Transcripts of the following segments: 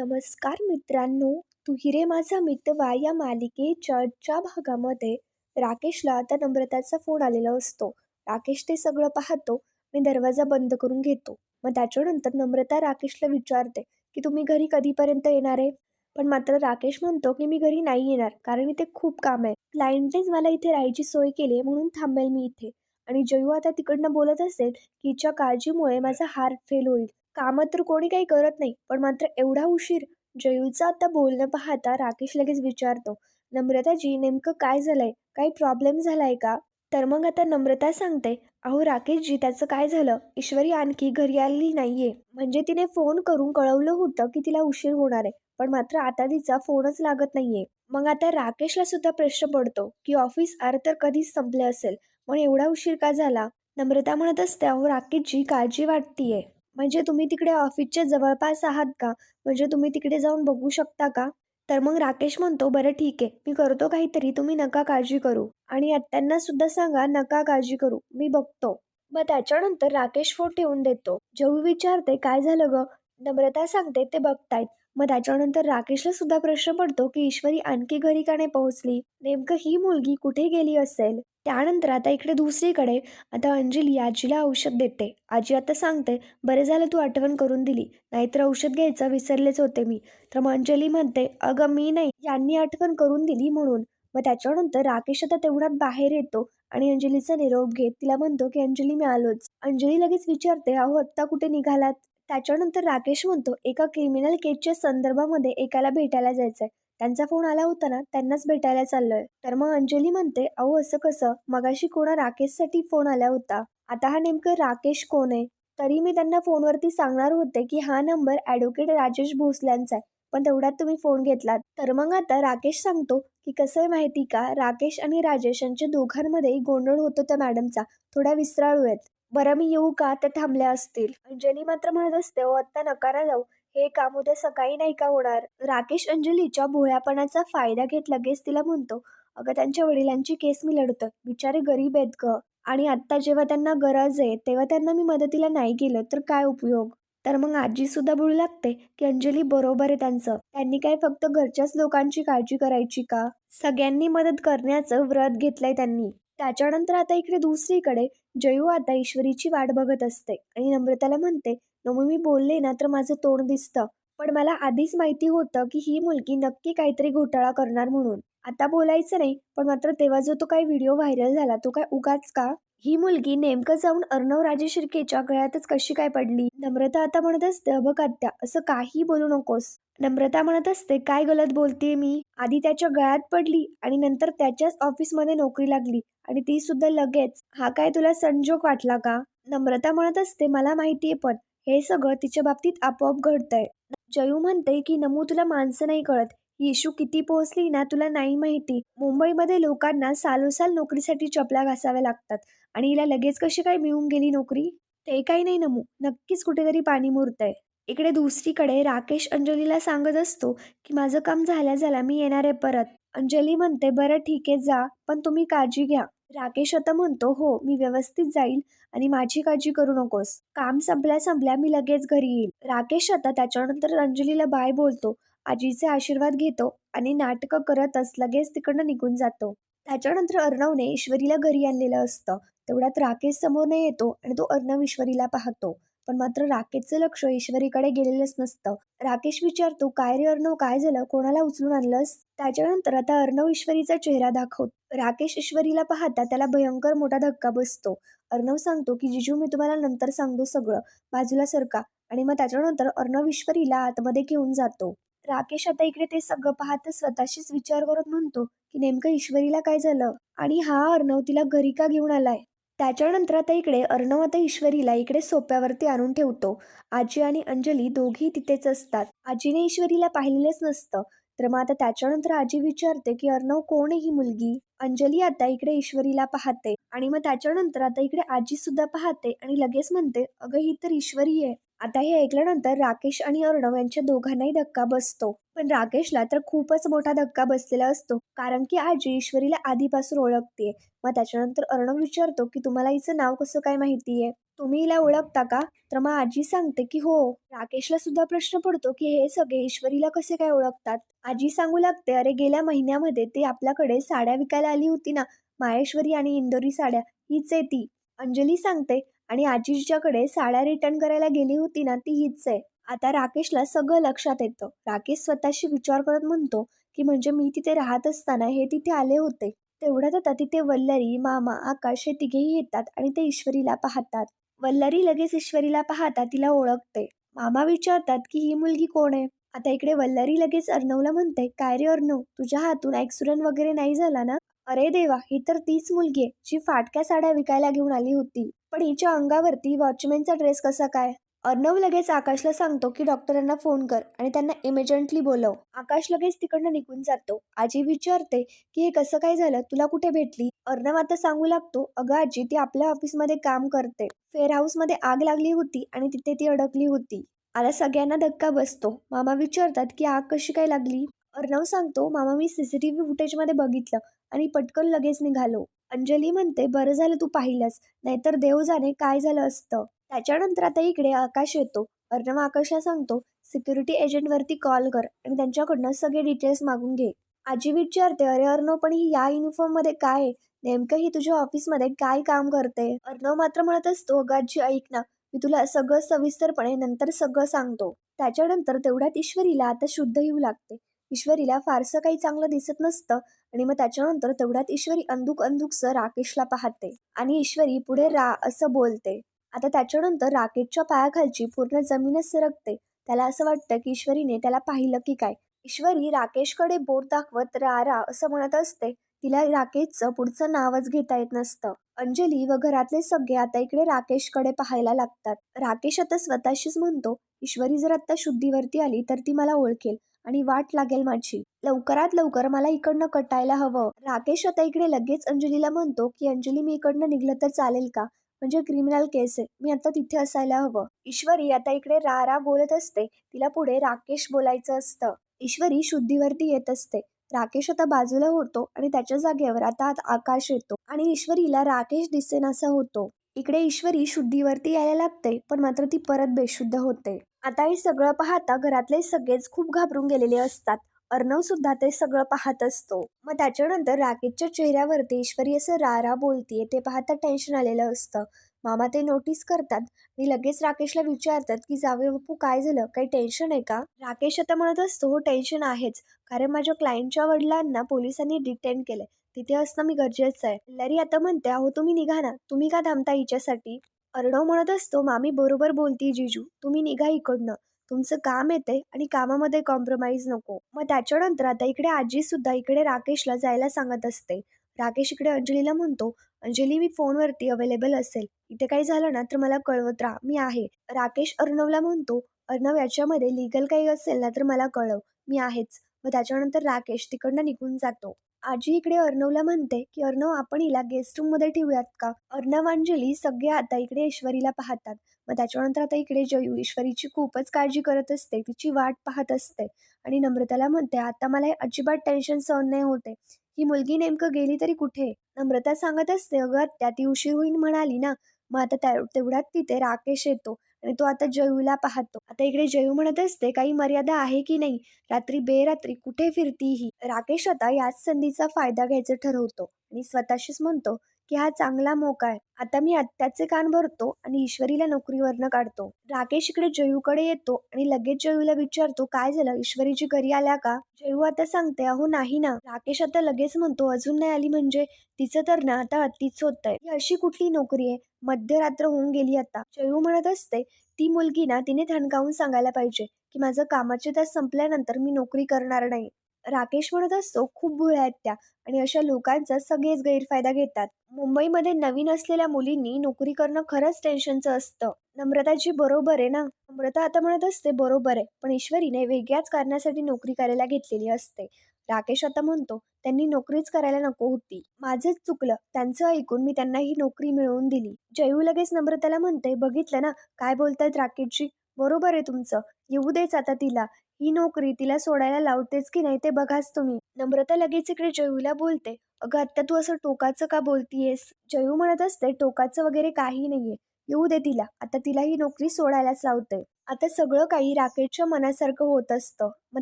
नमस्कार मित्रांनो तू हिरे माझा मितवा या मालिकेच्या भागामध्ये राकेशला आता नम्रताचा फोन आलेला असतो. राकेश ते सगळं पाहतो. आणि दरवाजा बंद करून घेतो. मग त्याच्यानंतर नम्रता राकेशला विचारते की तुम्ही घरी कधीपर्यंत येणार आहे? पण मात्र राकेश म्हणतो की मी घरी नाही येणार कारण इथे खूप काम आहे. क्लायंटनेच मला इथे राहायची सोय केली आहे म्हणून थांबेल मी इथे. आणि जयू आता तिकडनं बोलत असेल की हिच्या काळजीमुळे माझा हार्ट फेल होईल. कामं तर कोणी काही करत नाही पण मात्र एवढा उशीर जयूचं आता बोलणं पाहता राकेश लगेच विचारतो नम्रताजी नेमकं काय झालंय? काही प्रॉब्लेम झालाय का? तर मग आता नम्रता सांगते अहो राकेशजी त्याचं काय झालं? ईश्वरी आणखी घरी आलेली नाहीये. म्हणजे तिने फोन करून कळवलं होतं की तिला उशीर होणार आहे पण मात्र आता तिचा फोनच लागत नाहीये. मग आता राकेशला सुद्धा प्रश्न पडतो की ऑफिस आर तर कधीच संपले असेल मग एवढा उशीर का झाला? नम्रता म्हणत असते अहो राकेशजी काळजी वाटतीये. म्हणजे तुम्ही तिकडे ऑफिसच्या जवळपास आहात का? म्हणजे तुम्ही तिकडे जाऊन बघू शकता का? तर मग राकेश म्हणतो बरं ठीक आहे मी करतो काहीतरी तुम्ही नका काळजी करू. आणि आत्यांना सुद्धा सांगा नका काळजी करू मी बघतो. मग त्याच्यानंतर राकेश फोन ठेवून देतो. जेव्हा विचारते काय झालं ग? नम्रता सांगते ते बघतायत. मग त्याच्यानंतर राकेशला सुद्धा प्रश्न पडतो की ईश्वरी आणखी घरी का नाही पोहोचली? नेमकं ही मुलगी कुठे गेली असेल? त्यानंतर आता इकडे दुसरीकडे आता अंजली आजीला औषध देते. आजी आता सांगते बरे झालं तू आठवण करून दिली नाहीतर औषध घ्यायचं विसरलेच होते मी. तर मग अंजली म्हणते अगं मी नाही यांनी आठवण करून दिली म्हणून. मग त्याच्यानंतर राकेश आता तेवढ्यात बाहेर येतो आणि अंजलीचा निरोप घेत तिला म्हणतो की अंजली मी आलोच. अंजली लगेच विचारते अहो आत्ता कुठे निघालात? त्याच्यानंतर राकेश म्हणतो एका क्रिमिनल केसच्या संदर्भामध्ये एकाला भेटायला जायचंय. त्यांचा फोन आला होता ना त्यांनाच भेटायला चाललोय. तर मग अंजली म्हणते अहो असं कसं? मगाशी कोणा राकेशसाठी फोन आला होता? आता हा नेमकं राकेश कोण आहे? तरी मी त्यांना फोनवरती सांगणार होते की हा नंबर ॲडव्होकेट राजेश भोसल्यांचा आहे पण तेवढ्यात तुम्ही फोन घेतलात. तर मग आता राकेश सांगतो की कसं आहे माहिती का? राकेश आणि राजेश यांच्या दोघांमध्ये गोंधळ होतो त्या मॅडमचा. थोड्या विसराळू आहेत बरं मी येऊ का? ते थांबल्या असतील. अंजली मात्र म्हणत असते हो आत्ता नकारा जाऊ. हे काम उद्या सकाळी नाही का होणार? राकेश अंजलीच्या भोळ्यापणाचा फायदा घेत लगेच तिला म्हणतो अगं त्यांच्या वडिलांची केस मी लढतोय बिचारे गरीब आहेत ग. आणि आत्ता जेव्हा त्यांना गरज आहे तेव्हा त्यांना मी मदतीला नाही गेलं तर काय उपयोग? तर मग आजी सुद्धा बोलू लागते की अंजली बरोबर आहे त्यांचं. त्यांनी काय फक्त घरच्याच लोकांची काळजी करायची का? सगळ्यांनी मदत करण्याचं व्रत घेतलंय त्यांनी. त्याच्यानंतर आता इकडे दुसरीकडे जयू आता ईश्वरीची वाट बघत असते आणि नम्रताला म्हणते नमू मी बोलले ना तर माझं तोंड दिसतं. पण मला आधीच माहिती होतं की ही मुलगी नक्की काहीतरी घोटाळा करणार म्हणून. आता बोलायचं नाही पण मात्र तेव्हा जो तो काही व्हिडिओ व्हायरल झाला तो काय उगाच का? ही मुलगी नेमकं जाऊन अर्णव राजे शिर्केच्या गळ्यातच कशी काय पडली? नम्रता आता म्हणत असते बघ आत्या असं काही बोलू नकोस. नम्रता म्हणत असते काय गलत बोलते मी? आधी त्याच्या गळ्यात पडली आणि नंतर त्याच्याच ऑफिसमध्ये नोकरी लागली आणि ती सुद्धा लगेच. हा काय तुला संजोग वाटला का? नम्रता म्हणत असते मला माहितीये पण. हे सगळं तिच्या बाबतीत आपोआप घडतंय. जयू म्हणते की नमू तुला माणसं नाही कळत. येशू किती पोहोचली ना तुला नाही माहिती. मुंबईमध्ये लोकांना सालोसाल नोकरीसाठी चपला घासाव्या लागतात. आणि हिला लगेच कशी काय मिळून गेली नोकरी? ते काही नाही नमू. नक्कीच कुठेतरी पाणी मुरतंय. इकडे दुसरीकडे राकेश अंजलीला सांगत असतो की माझं काम झाल्या झाला मी येणार आहे परत. अंजली म्हणते बरं ठीक आहे जा. पण तुम्ही काळजी घ्या. राकेश आता म्हणतो हो मी व्यवस्थित जाईल. आणि माझी काळजी करू नकोस. काम संपल्या संपल्या मी लगेच घरी येईल. राकेश आता त्याच्यानंतर अंजलीला बाय बोलतो. आजीचे आशीर्वाद घेतो आणि नाटकं करतच लगेच तिकडनं निघून जातो. त्याच्यानंतर अर्णवने ईश्वरीला घरी आणलेलं असतं. तेवढ्यात राकेश समोर येतो आणि तो अर्णव ईश्वरीला पाहतो. पण मात्र राकेशचं लक्ष ईश्वरीकडे गेलेलंच नसतं. राकेश विचारतो काय रे अर्णव काय झालं? कोणाला उचलून आणलंस? त्याच्यानंतर आता अर्णव ईश्वरीचा चेहरा दाखवतो. राकेश ईश्वरीला पाहता त्याला भयंकर मोठा धक्का बसतो. अर्णव सांगतो की जिजू मी तुम्हाला नंतर सांगतो सगळं. बाजूला सरका आणि मग त्याच्यानंतर अर्णव ईश्वरीला आतमध्ये घेऊन जातो. राकेश आता इकडे ते सगळं पाहत स्वतःशीच विचार करत म्हणतो की नेमकं ईश्वरीला काय झालं? आणि हा अर्णव तिला घरी का घेऊन आलाय? त्याच्यानंतर आता इकडे अर्णव आता ईश्वरीला इकडे सोप्यावरती आणून ठेवतो. आजी आणि अंजली दोघी तिथेच असतात. आजीने ईश्वरीला पाहिलेलंच नसतं. तर मग आता त्याच्यानंतर आजी विचारते की अर्णव कोण आहे ही मुलगी? अंजली आता इकडे ईश्वरीला पाहते आणि मग त्याच्यानंतर आता इकडे आजी सुद्धा पाहते आणि लगेच म्हणते अगं ही तर ईश्वरी आहे. आता हे ऐकल्यानंतर राकेश आणि अर्णव यांच्या दोघांनाही धक्का बसतो. पण राकेशला तर खूपच मोठा धक्का बसलेला असतो कारण की आजी ईश्वरीला आधीपासून ओळखते. मग त्याच्यानंतर अर्णव विचारतो की तुम्हाला हिचं नाव कसं काय माहितीये? तुम्ही हिला ओळखता का? तर मग आजी सांगते की हो. राकेशला सुद्धा प्रश्न पडतो की हे सगळे ईश्वरीला कसे काय ओळखतात? आजी सांगू लागते अरे गेल्या महिन्यामध्ये ते आपल्याकडे साड्या विकायला आली होती ना माहेश्वरी आणि इंदोरी साड्या हीच आहे ती. अंजली सांगते आणि आजी जिच्याकडे साड्या रिटर्न करायला गेली होती ना ती हीच आहे. आता राकेशला सगळं लक्षात येतं. राकेश स्वतःशी विचार करत म्हणतो की म्हणजे मी तिथे राहत असताना हे तिथे आले होते. तेवढ्यात आता तिथे वल्लरी मामा आकाश हे तिघेही येतात आणि ते ईश्वरीला पाहतात. वल्लरी लगेच ईश्वरीला पाहता तिला ओळखते. मामा विचारतात की ही मुलगी कोण आहे? आता इकडे वल्लरी लगेच अर्णवला म्हणते काय रे अर्णव तुझ्या हातून ॲक्सिडेंट वगैरे नाही झाला ना? अरे देवा ही तर तीच मुलगी आहे जी फाटक्या साड्या विकायला घेऊन आली होती. पण हिच्या अंगावरती वॉचमॅनचा ड्रेस कसा काय? अर्णव लगेच आकाशला सांगतो की डॉक्टरांना फोन कर आणि त्यांना इमर्जंटली बोलव. आकाश लगेच तिकडनं निघून जातो. आजी विचारते की हे कसं काय झालं? तुला कुठे भेटली? अर्णव आता सांगू लागतो अगं आजी ती आपल्या ऑफिसमध्ये काम करते. फेअर हाऊसमध्ये आग लागली होती आणि तिथे ती अडकली होती. आता सगळ्यांना धक्का बसतो. मामा विचारतात की आग कशी काय लागली? अर्णव सांगतो मामा मी सीसीटीव्ही फुटेजमध्ये बघितलं आणि पटकन लगेच निघालो. अंजली म्हणते बरं झालं तू पाहिलंस नाहीतर देव जाणे काय झालं असतं? त्याच्यानंतर आता इकडे आकाश येतो. अर्णव आकाशला सांगतो सिक्युरिटी एजंटवरती कॉल कर आणि त्यांच्याकडनं सगळे डिटेल्स मागून घे. आजी विचारते अरे अर्णव पण ही या युनिफॉर्ममध्ये काय आहे? नेमकं ही तुझ्या ऑफिसमध्ये काय काम करते? अर्णव मात्र म्हणत असतो अगाजी ऐक ना मी तुला सगळं सविस्तरपणे नंतर सगळं सांगतो. त्याच्यानंतर तेवढ्यात ईश्वरीला आता शुद्ध येऊ लागते. ईश्वरीला फारसं काही चांगलं दिसत नसतं आणि मग त्याच्यानंतर तेवढ्यात ईश्वरी अंधुक अंधुकसं राकेशला पाहते आणि ईश्वरी पुढे रा असं बोलते. आता त्याच्यानंतर राकेशच्या पायाखालची पूर्ण जमीनच सरकते. त्याला असं वाटतं की ईश्वरीने त्याला पाहिलं की काय? ईश्वरी राकेशकडे बोट दाखवत रा रा असं म्हणत असते. तिला राकेशचं पुढचं नावच घेता येत नसतं. अंजली व घरातले सगळे आता इकडे राकेशकडे पाहायला लागतात. राकेश आता स्वतःशीच म्हणतो ईश्वरी जर आता शुद्धीवरती आली तर ती मला ओळखेल आणि वाट लागेल माझी. लवकरात लवकर मला इकडनं कटायला हवं. राकेश आता इकडे लगेच अंजलीला म्हणतो की अंजली मी इकडनं निघलं तर चालेल का? म्हणजे क्रिमिनल केस आहे. मी आता तिथे असायला हवं. ईश्वरी आता इकडे रा रा बोलत असते. तिला पुढे राकेश बोलायचं असतं. ईश्वरी शुद्धीवरती येत असते. राकेश आता बाजूला होतो आणि त्याच्या जागेवर आता आकाश येतो आणि ईश्वरीला राकेश दिसेनासा होतो. इकडे ईश्वरी शुद्धीवरती यायला लागते पण मात्र ती परत बेशुद्ध होते. आता हे सगळं पाहता घरातले सगळेच खूप घाबरून गेलेले असतात. अर्णव सुद्धा ते सगळं पाहत असतो. मग त्याच्यानंतर राकेशच्या चेहऱ्यावरती ईश्वरी असं रारा बोलतीये ते पाहता टेन्शन आलेलं असतं. मामा ते नोटीस करतात. आणि लगेच राकेशला विचारतात की जावे बापू काय झालं? काही टेन्शन आहे का? राकेश आता म्हणत असतो हो टेन्शन आहेच. कारण माझ्या क्लायंटच्या वडिलांना पोलिसांनी डिटेन केलंय. तिथे असणं मी गरजेचं आहे. लरी आता म्हणते अहो तुम्ही निघा ना. तुम्ही का थांबता हिच्यासाठी? अर्णव म्हणत असतो मामी बरोबर बोलती जिजू. तुम्ही निघा इकडनं. तुमचं काम येते आणि कामामध्ये कॉम्प्रोमाइज नको. मग त्याच्यानंतर आता इकडे आजी सुद्धा इकडे राकेशला जायला सांगत असते. राकेश इकडे अंजलीला म्हणतो अंजली मी फोनवरती अवेलेबल असेल. इथे काही झालं ना तर मला कळवत राहा. मी आहे. राकेश अर्णवला म्हणतो अर्णव याच्यामध्ये लिगल काही असेल ना तर मला कळव. मी आहेच. मग त्याच्यानंतर राकेश तिकडनं निघून जातो. आजी इकडे अर्णवला म्हणते की अर्णव आपण हिला गेस्ट रूममध्ये ठेवूयात का? अर्णव अंजली सगळे आता इकडे ईश्वरीला पाहतात. मग त्याच्यानंतर आता इकडे जयू ईश्वरीची खूपच काळजी करत असते. तिची वाट पाहत असते. आणि नम्रताला म्हणते आता मला अजिबात टेन्शन सहन नाही होते. ही मुलगी नेमकं गेली तरी कुठे? नम्रता सांगत असते अगं त्या ती उशीर होईन म्हणाली ना मग आता त्या तेवढ्यात तिथे राकेश येतो आणि तो आता जयूला पाहतो. आता इकडे जयू म्हणत असते काही मर्यादा आहे की नाही? रात्री बेरात्री कुठे फिरती ही? राकेश आता याच संधीचा फायदा घ्यायचं ठरवतो आणि स्वतःशीच म्हणतो की हा चांगला मोका आहे. आता मी आत्याचे कान भरतो आणि ईश्वरीला नोकरीवरनं काढतो. राकेश इकडे जयूकडे येतो आणि लगेच जयूला विचारतो काय झालं? ईश्वरीची घरी आल्या का? जयू आता सांगते अहो नाही ना. राकेश आता लगेच म्हणतो अजून नाही आली म्हणजे? तिचं तर ना आता अतिच होत आहे. ही अशी कुठली नोकरी आहे? मध्यरात्र होऊन गेली आता. जयू म्हणत असते ती मुलगी ना तिने थणकावून सांगायला पाहिजे की माझं कामाचे तास संपल्यानंतर मी नोकरी करणार नाही. राकेश म्हणत असतो खूप भुळ्या आहेत त्या. आणि अशा लोकांचा सगळेच गैरफायदा घेतात. मुंबईमध्ये नवीन असलेल्या मुलींनी नोकरी करणं खरंच टेन्शनचं असतं. नम्रताची बरोबर आहे ना? नम्रता आता म्हणत असते बरोबर आहे. पण ईश्वरीने वेगळ्याच कारणासाठी नोकरी करायला घेतलेली असते. राकेश आता म्हणतो त्यांनी नोकरीच करायला नको होती. माझंच चुकलं. त्यांचं ऐकून मी त्यांना ही नोकरी मिळवून दिली. जयू लगेच नम्रताला म्हणते बघितलं ना? काय बोलतायत राकेशजी? बरोबर आहे तुमचं. येऊ देच आता तिला. ही नोकरी तिला सोडायला लावतेच की नाही ते बघाच तुम्ही. नम्रता लगेच इकडे जयूला बोलते अगं आत्ता तू असं टोकाचं का बोलतीयेस? जयू म्हणत असते टोकाचं वगैरे काही नाहीये येऊ दे तिला आता तिला ही नोकरी सोडायलाच लावते. आता सगळं काही राकेशच्या मनासारखं होत असतं. मग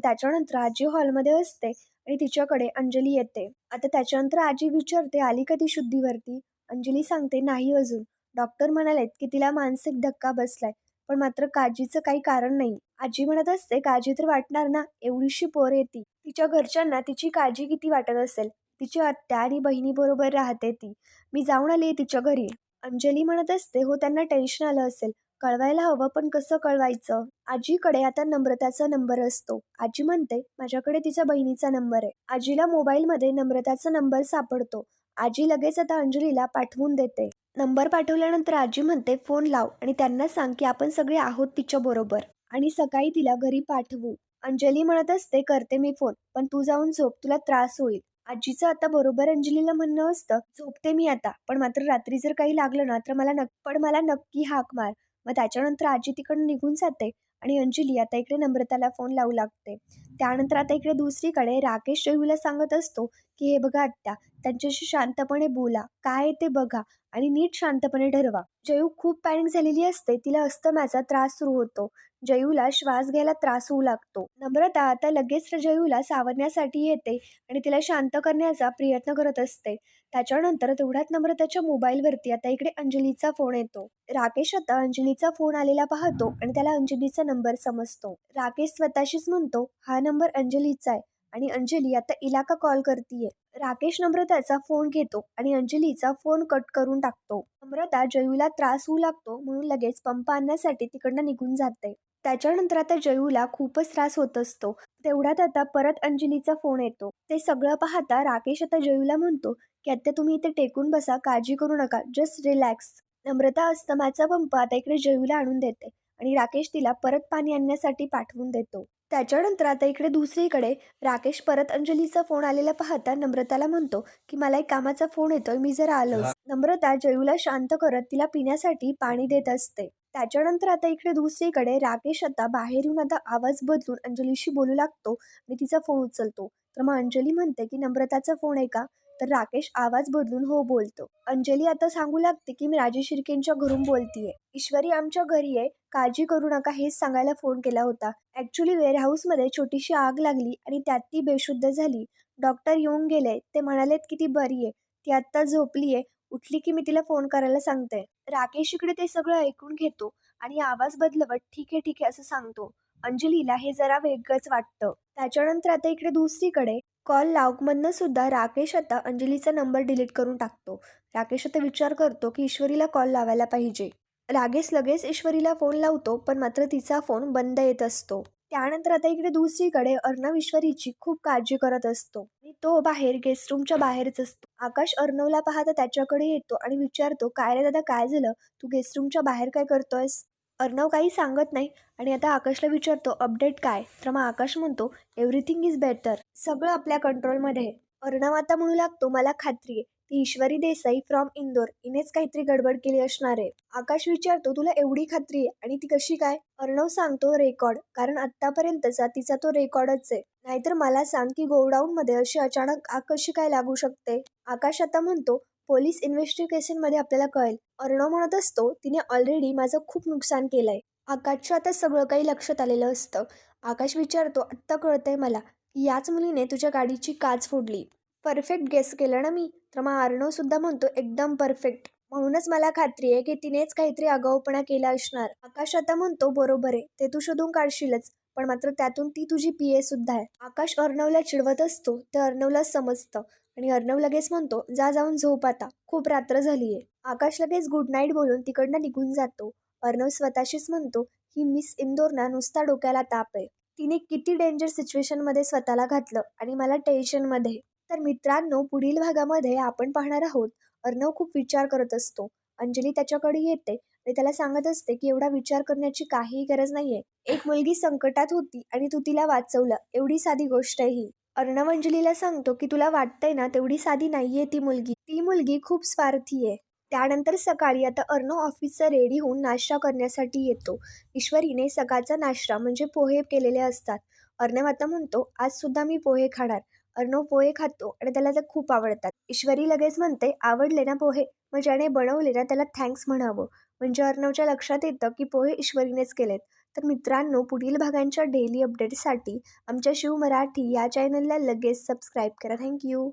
त्याच्यानंतर आजी हॉलमध्ये असते आणि तिच्याकडे अंजली येते. आता त्याच्यानंतर आजी विचारते आली का ती शुद्धीवरती? अंजली सांगते नाही अजून. डॉक्टर म्हणालेत की तिला मानसिक धक्का बसलाय. पण मात्र काळजीचं काही कारण नाही. आजी म्हणत असते काळजी तर वाटणार ना एवढीशी पोर येते तिच्या घरच्यांना तिची काळजी किती वाटत असेल? तिची आत्या आणि बहिणीबरोबर राहते ती. मी जाऊन आली तिच्या घरी. अंजली म्हणत असते हो त्यांना टेन्शन आलं असेल. कळवायला हवं पण कसं कळवायचं? आजीकडे आता नम्रताचा नंबर असतो. आजी म्हणते माझ्याकडे तिच्या बहिणीचा नंबर आहे. आजीला मोबाईलमध्ये नम्रताचा नंबर सापडतो. आजी लगेच आता अंजलीला पाठवून देते. नंबर पाठवल्यानंतर आजी म्हणते फोन लाव आणि त्यांना सांग की आपण सगळे आहोत तिच्या बरोबर आणि सकाळी तिला घरी पाठवू. अंजली म्हणत असते करते मी फोन पण तू जाऊन झोप तुला त्रास होईल. आजीचं आता बरोबर अंजलीला म्हणणं असतं झोपते मी आता पण मात्र रात्री जर काही लागलं ना तर मला नक् पण मला नक्की हाक मार. मग त्याच्यानंतर आजी तिकडून निघून जाते आणि अंजली आता इकडे नम्रताला फोन लावू लागते. त्यानंतर आता इकडे दुसरीकडे राकेश जयूला सांगत असतो की हे बघा आत्या त्यांच्याशी शांतपणे बोला काय आहे ते बघा आणि नीट शांतपणे ठरवा. जयू खूप पॅनिक झालेली असते तिला अस्तम्याचा त्रास सुरू होतो. जयूला श्वास घ्यायला त्रास होऊ लागतो. नम्रता आता लगेच जयूला सावरण्यासाठी येते आणि तिला शांत करण्याचा प्रयत्न करत असते. त्याच्यानंतर तेवढ्यात नम्रताच्या मोबाईलवरती आता इकडे अंजलीचा फोन येतो. राकेश आता अंजलीचा फोन आलेला पाहतो आणि त्याला अंजलीचा नंबर समजतो. राकेश स्वतःशीच म्हणतो हा नंबर अंजलीचा आहे. आणि अंजली आता इलाका कॉल करतीये. राकेश नम्रताचा फोन घेतो आणि अंजलीचा फोन कट करून टाकतो. नम्रता जयूला त्रास होऊ लागतो म्हणून लगेच पंप आणण्यासाठी तिकडनं निघून जाते. त्याच्यानंतर आता जयूला खूपच त्रास होत असतो. तेवढ्यात आता परत अंजलीचा फोन येतो. ते सगळं पाहता राकेश आता जयूला म्हणतो की आता तुम्ही इथे टेकून बसा काळजी करू नका जस्ट रिलॅक्स नम्रता अस्तमाचा पंप आता इकडे जयूला आणून देते. आणि राकेश तिला परत पाणी आणण्यासाठी पाठवून देतो. त्याच्यानंतर आता इकडे दुसरीकडे राकेश परत अंजलीचा फोन आलेला पाहता नम्रताला म्हणतो की मला एक कामाचा फोन येतोय मी जर आलोच नम्रता जयूला शांत करत तिला पिण्यासाठी पाणी देत असते. त्याच्यानंतर आता इकडे दुसरीकडे राकेश आता बाहेर येऊन आता आवाज बदलून अंजलीशी बोलू लागतो आणि तिचा फोन उचलतो. तर मग अंजली म्हणते की नम्रताचा फोन आहे का? तर राकेश आवाज बदलून हो बोलतो. अंजली आता सांगू लागते की मी राजेश शिर्केंच्या घरून बोलतीये. ईश्वरी आमच्या घरी आहे काळजी करू नका हेच सांगायला फोन केला होता. ॲक्च्युली वेअरहाऊसमध्ये छोटीशी आग लागली आणि त्यात ती बेशुद्ध झाली. डॉक्टर येऊन गेले. ते म्हणालेत की ती बरी आहे ती आत्ता झोपली आहे उठली की मी तिला फोन करायला सांगते. राकेश इकडे ते सगळं ऐकून घेतो आणि आवाज बदलवत ठीक आहे ठीक आहे असं सांगतो. अंजलीला हे जरा वेगळंच वाटतं. त्याच्यानंतर आता इकडे दुसरीकडे. कॉल लावकमधनं सुद्धा राकेश आता अंजलीचा नंबर डिलीट करून टाकतो. राकेश आता विचार करतो की ईश्वरीला कॉल लावायला पाहिजे. राकेश लगेच ईश्वरीला फोन लावतो पण मात्र तिचा फोन बंद येत असतो. त्यानंतर आता इकडे दुसरीकडे अर्णव ईश्वरीची खूप काळजी करत असतो. आणि तो बाहेर गेस्ट रूमच्या बाहेरच असतो. आकाश अर्णवला पाहता त्याच्याकडे येतो आणि विचारतो काय रे दादा काय झालं? तू गेस्ट रूमच्या बाहेर काय करतोयस? अर्णव काही सांगत नाही आणि आता आकाशला विचारतो अपडेट काय? तर मग आकाश म्हणतो एव्हरीथिंग इज बेटर. सगळं आपल्या कंट्रोलमध्ये आहे. अर्णव आता म्हणू लागतो मला खात्री आहे ती ईश्वरी देसाई फ्रॉम इंदोर. हिनेच काहीतरी गडबड केली असणार आहे. आकाश विचारतो तुला एवढी खात्री आहे आणि ती कशी काय? अर्णव सांगतो रेकॉर्ड. कारण आतापर्यंतचा तिचा तो रेकॉर्डच आहे. नाहीतर मला सांग की गोडाऊन मध्ये अशी अचानक आग कशी काय लागू शकते? आकाश आता म्हणतो पोलीस इन्व्हेस्टिगेशनमध्ये आपल्याला कळेल. अर्णव म्हणत असतो तिने ऑलरेडी माझं खूप नुकसान केलंय. आकाशच्या आता सगळं काही लक्षात आलेलं असतं. आकाश विचारतो आत्ता कळतंय मला. याच मुलीने तुझ्या गाडीची काच फोडली. परफेक्ट गेस केलं ना मी? तर मग अर्णव सुद्धा म्हणतो एकदम परफेक्ट म्हणूनच मला खात्री आहे की तिनेच काहीतरी आगाऊपणा केला असणार. आकाश आता म्हणतो बरोबर आहे. ते तू शोधून काढशीलच. पण मात्र त्यातून ती तुझी पी ए सुद्धा आहे. आकाश अर्णवला चिडवत असतो. ते अर्णवला समजतं. आणि अर्णव लगेच म्हणतो जा जाऊन झोप आता. खूप रात्र झाली आहे आकाश लगेच गुड नाईट बोलून तिकडनं निघून जातो. अर्णव स्वतःशीच म्हणतो ही मिस इंदोरना नुसता डोक्याला ताप आहे. तिने किती डेंजर सिच्युएशनमध्ये स्वतःला घातलं आणि मला टेन्शनमध्ये तर मित्रांनो पुढील भागामध्ये आपण पाहणार आहोत अर्णव खूप विचार करत असतो. अंजली त्याच्याकडे येते आणि त्याला सांगत असते की एवढा विचार करण्याची काहीही गरज नाहीये. एक मुलगी संकटात होती आणि तू तिला वाचवलं. एवढी साधी गोष्ट आहे ही. अर्णव अंजलीला सांगतो की तुला वाटतंय ना तेवढी साधी नाहीये ती मुलगी. ती मुलगी खूप स्वार्थी आहे. त्यानंतर सकाळी आता अर्णव ऑफिसचा रेडी होऊन नाश्ता करण्यासाठी येतो. ईश्वरीने सकाळचा नाश्ता म्हणजे पोहे केलेले असतात. अर्णव आता म्हणतो आजसुद्धा मी पोहे खाणार. अर्णव पोहे खातो आणि त्याला ते खूप आवडतात. ईश्वरी लगेच म्हणते आवडले ना पोहे. मग ज्याने बनवले ना त्याला थँक्स म्हणावं. म्हणजे अर्णवच्या लक्षात येतं की पोहे ईश्वरीनेच केलेत. तर मित्रांनो पुढील भागांच्या डेली अपडेटसाठी आमच्या शिव मराठी या चॅनलला लगेच सबस्क्राईब करा. थँक्यू